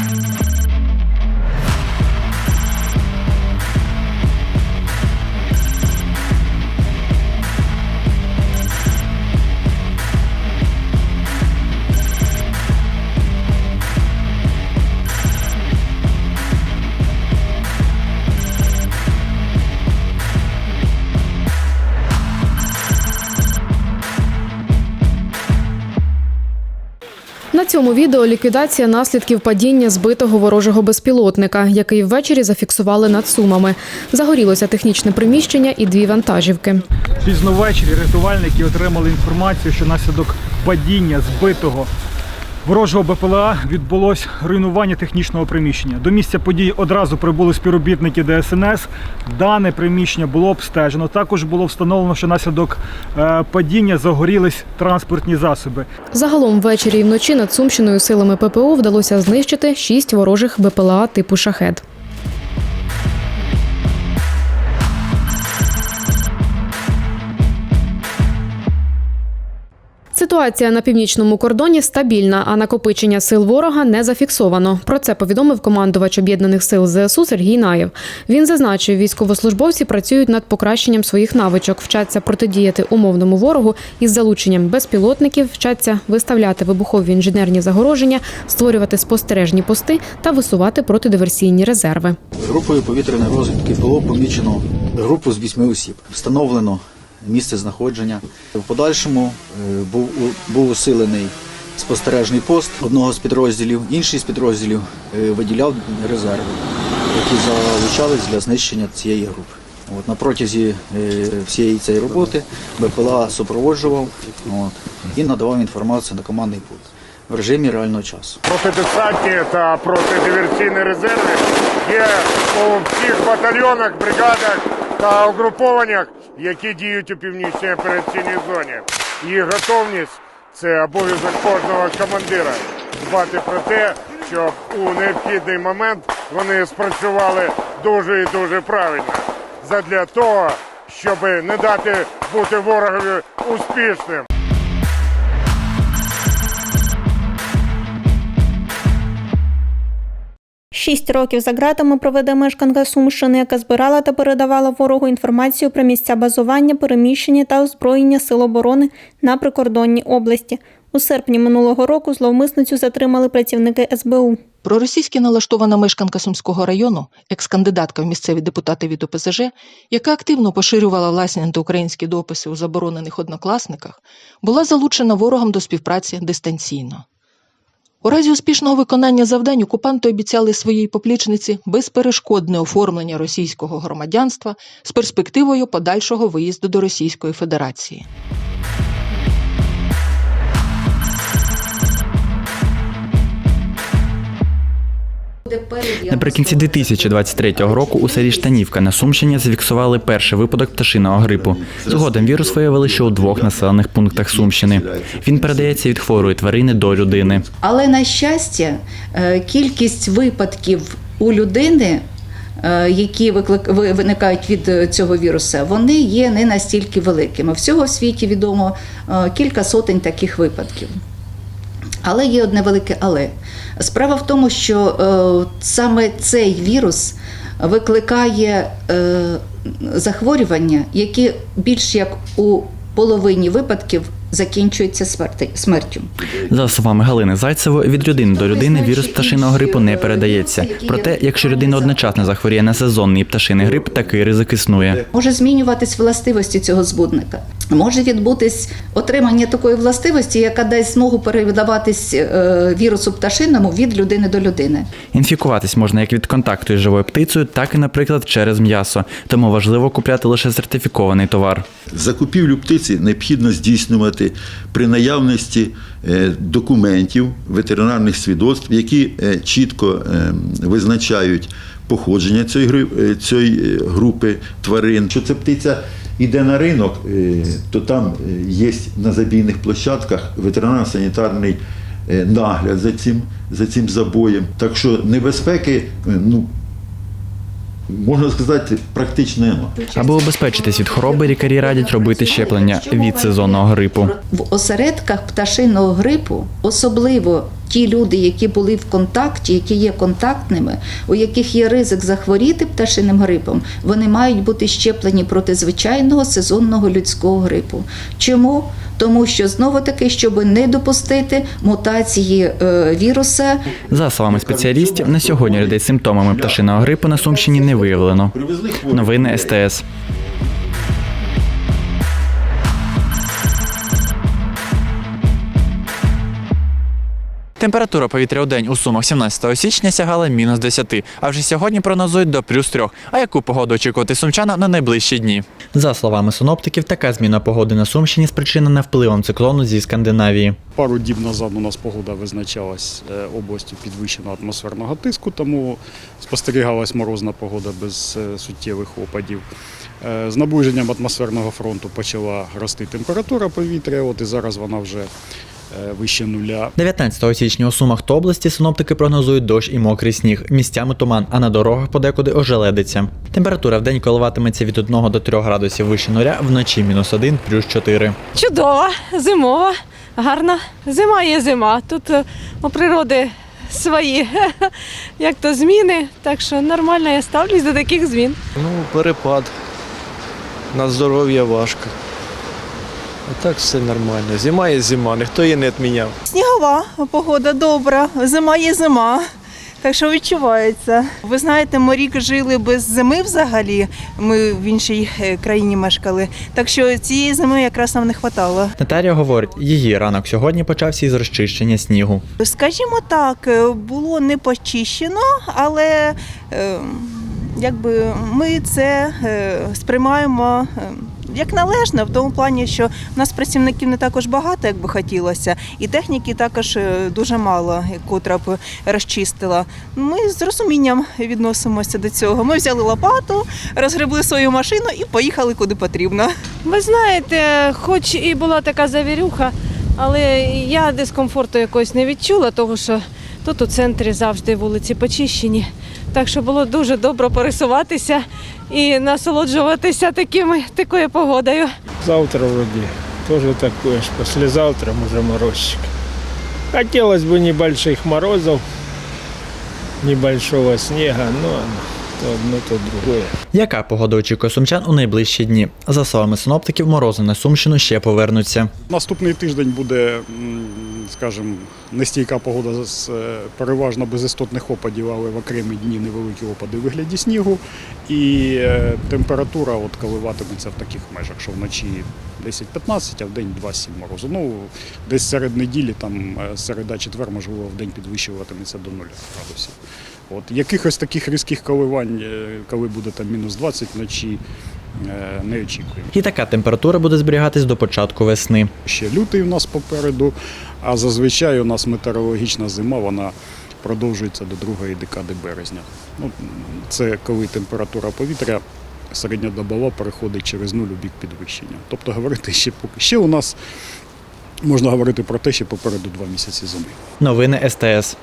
На цьому відео ліквідація наслідків падіння збитого ворожого безпілотника, який ввечері зафіксували над Сумами. Загорілося технічне приміщення і дві вантажівки. Пізно ввечері рятувальники отримали інформацію, що наслідок падіння збитого ворожого БПЛА відбулось руйнування технічного приміщення. До місця події одразу прибули співробітники ДСНС. Дане приміщення було обстежено. Також було встановлено, що внаслідок е, падіння загорілись транспортні засоби. Загалом ввечері і вночі над Сумщиною силами ППО вдалося знищити шість ворожих БПЛА типу шахет. Ситуація на північному кордоні стабільна, а накопичення сил ворога не зафіксовано. Про це повідомив командувач об'єднаних сил ЗСУ Сергій Наєв. Він зазначив, військовослужбовці працюють над покращенням своїх навичок, вчаться протидіяти умовному ворогу із залученням безпілотників, вчаться виставляти вибухові інженерні загороження, створювати спостережні пости та висувати протидиверсійні резерви. Групою повітряної розвідки було помічено групу з вісьми осіб. Встановлено місце знаходження. В подальшому е, був, був усилений спостережний пост одного з підрозділів. Інший з підрозділів е, виділяв резерви, які залучались для знищення цієї групи. От, на протязі е, всієї цієї роботи БПЛА супроводжував от, і надавав інформацію на командний пункт в режимі реального часу. Протидесантні та протидиверсійні резерви є у всіх батальйонах, бригадах та угрупованнях, які діють у північній операційній зоні. Їх готовність це обов'язок кожного командира дбати про те, щоб у необхідний момент вони спрацювали дуже і дуже правильно. Задля того, щоб не дати бути ворогові успішним. Шість років за ґратами проведе мешканка Сумщини, яка збирала та передавала ворогу інформацію про місця базування, переміщення та озброєння сил оборони на прикордонній області. У серпні минулого року зловмисницю затримали працівники СБУ. Проросійськи налаштована мешканка Сумського району, екс-кандидатка в місцеві депутати від ОПЗЖ, яка активно поширювала власні антиукраїнські дописи у заборонених однокласниках, була залучена ворогом до співпраці дистанційно. У разі успішного виконання завдань окупанти обіцяли своїй поплічниці безперешкодне оформлення російського громадянства з перспективою подальшого виїзду до Російської Федерації. Наприкінці 2023 року у селі Штанівка на Сумщині зафіксували перший випадок пташиного грипу. Згодом вірус виявили ще у двох населених пунктах Сумщини. Він передається від хворої тварини до людини. Але на щастя, е, кількість випадків у людини, е, які виникають від е, цього віруса, вони є не настільки великими. Всього в світі відомо кілька сотень таких випадків. Але є одне велике але. Справа в тому, що е, саме цей вірус викликає е, захворювання, які більш як у половині випадків закінчуються смерти- смертю. За словами Галини Зайцевої, від людини до людини вірус пташиного грипу не передається. Проте, якщо людина одночасно захворіє на сезонний пташиний грип, такий ризик існує. Може змінюватись властивості цього збудника. Може відбутись отримання такої властивості, яка дасть змогу передаватись е, вірусу пташиному від людини до людини. Інфікуватись можна як від контакту із живою птицею, так і, наприклад, через м'ясо. Тому важливо купляти лише сертифікований товар. Закупівлю птиці необхідно здійснювати при наявності е, документів, ветеринарних свідоцтв, які е, чітко е, визначають походження цієї, групи тварин. Якщо ця птиця йде на ринок, то там є на забійних площадках ветеринарно-санітарний нагляд за цим, за цим забоєм. Так що небезпеки, ну, можна сказати, практично нема. Аби убезпечитись від хвороби, лікарі радять робити щеплення від сезонного грипу. В осередках пташиного грипу, особливо ті люди, які були в контакті, які є контактними, у яких є ризик захворіти пташиним грипом, вони мають бути щеплені проти звичайного сезонного людського грипу. Чому? Тому що знову таки, щоб не допустити мутації е, віруса, За словами спеціалістів, на сьогодні людей з симптомами пташиного грипу на Сумщині не виявлено. Новини СТС. Температура повітря у день у Сумах 17 січня сягала мінус 10, а вже сьогодні прогнозують до плюс 3. А яку погоду очікувати сумчанам на найближчі дні? За словами синоптиків, така зміна погоди на Сумщині спричинена впливом циклону зі Скандинавії. Пару діб назад у нас погода визначалась е, областю підвищеного атмосферного тиску, тому спостерігалась морозна погода без е, суттєвих опадів. Е, З наближенням атмосферного фронту почала рости температура повітря, от і зараз вона вже вище нуля. 19 січня у Сумах та області синоптики прогнозують дощ і мокрий сніг, місцями туман, а на дорогах подекуди ожеледиться. Температура в день коливатиметься від 1 до 3 градусів вище нуля, вночі мінус 1, плюс 4. Чудова, зимова, гарна. Зима є зима. Тут е, у природи свої як то зміни, так що нормально я ставлюсь до таких змін. Ну, перепад. На здоров'я важко. А так все нормально. Зима є зима, ніхто її не відміняв. Снігова погода добра, зима є зима. Так що відчувається. Ви знаєте, ми рік жили без зими взагалі. Ми в іншій е, країні мешкали. Так що цієї зими якраз нам не вистачало. Наталія говорить, її ранок сьогодні почався із розчищення снігу. Скажімо так, е, було не почищено, але е, якби ми це е, сприймаємо. Як належне, в тому плані, що в нас працівників не також багато, як би хотілося, і техніки також е, дуже мало, котра б розчистила. Ми з розумінням відносимося до цього. Ми взяли лопату, розгребли свою машину і поїхали куди потрібно. Ви знаєте, хоч і була така завірюха, але я дискомфорту якогось не відчула, тому що тут у центрі завжди вулиці почищені. Так що було дуже добре пересуватися і насолоджуватися такими, такою погодою. Завтра вроді теж таке ж. післязавтра може морозчик. Хотілося б небольших морозів, небольшого снігу, но то одно, то другое. Яка погода очікує сумчан у найближчі дні? За словами синоптиків, морози на Сумщину ще повернуться. Наступний тиждень буде, скажімо, нестійка погода з е, переважно без істотних опадів, але в окремі дні невеликі опади у вигляді снігу. І е, температура от коливатиметься в таких межах, що вночі 10-15, а в день 2-7 морозу. Ну, десь серед неділі, там е, середа-четвер, можливо, в день підвищуватиметься до 0 градусів. От якихось таких різких коливань, е, коли буде там мінус 20 вночі, е, не очікуємо. І така температура буде зберігатись до початку весни. Ще лютий у нас попереду, а зазвичай у нас метеорологічна зима, вона продовжується до другої декади березня. Ну, це коли температура повітря середньодобова переходить через нуль у бік підвищення. Тобто говорити ще поки ще у нас можна говорити про те, що попереду два місяці зими. Новини СТС.